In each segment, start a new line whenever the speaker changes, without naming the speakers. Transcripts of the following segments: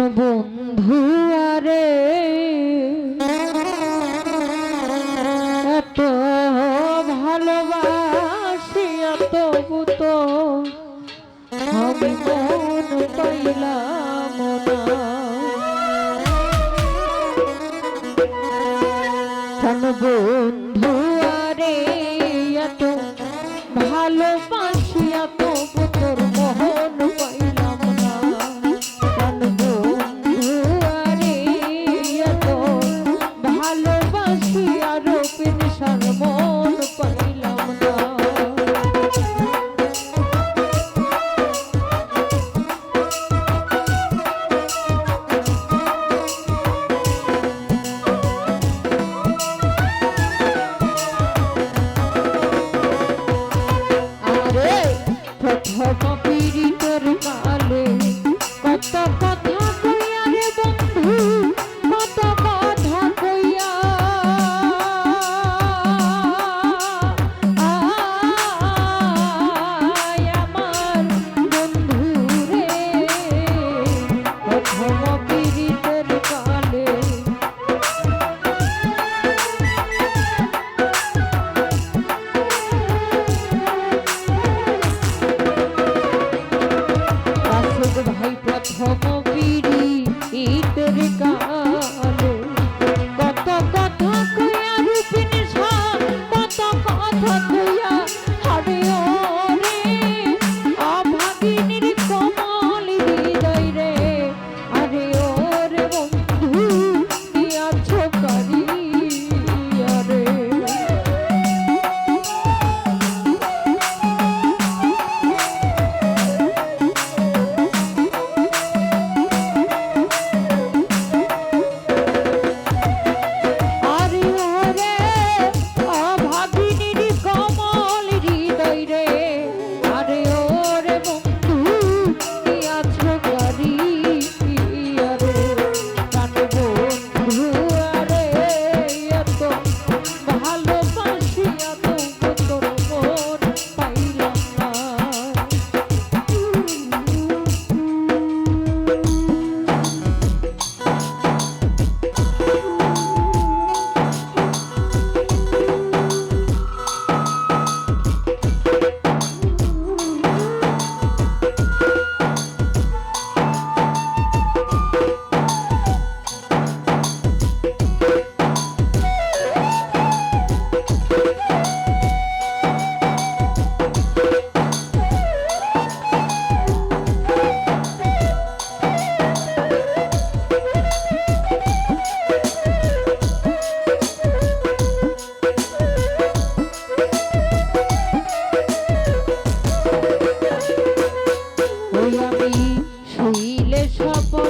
বন্ধু আরে এত ভালোবাসি এত ভূত আমি মন পাইলাম না। বন্ধু Copy Info. স্বপন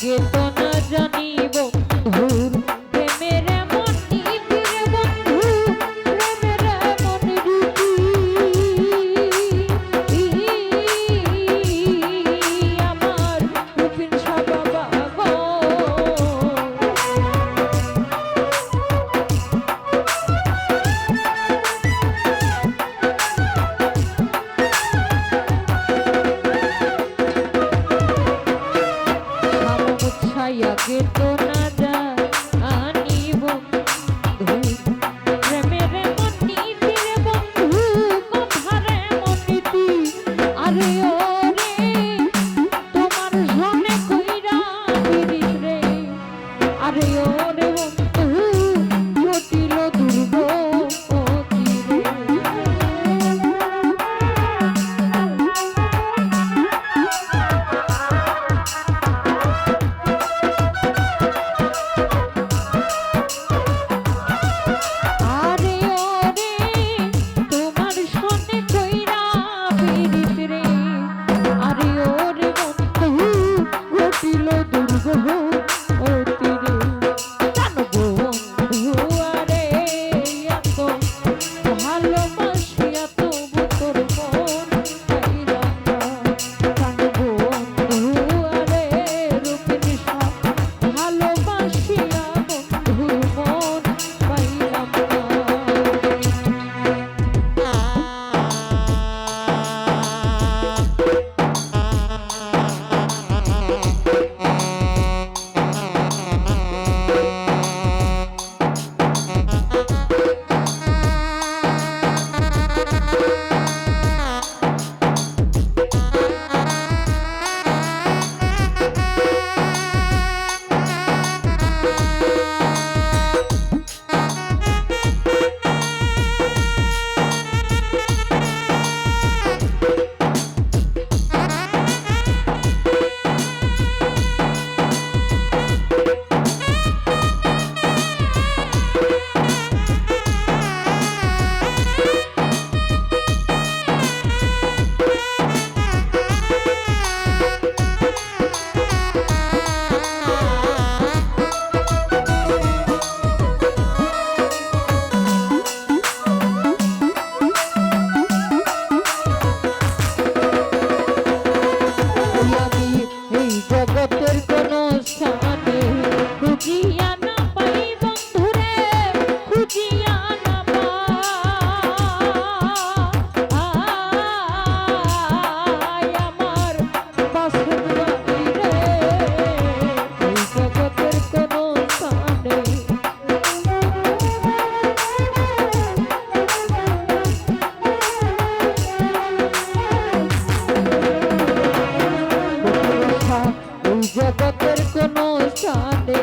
Yeah. জগতের কোনো সাথে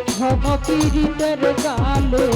অথবা পীড়িতের কালে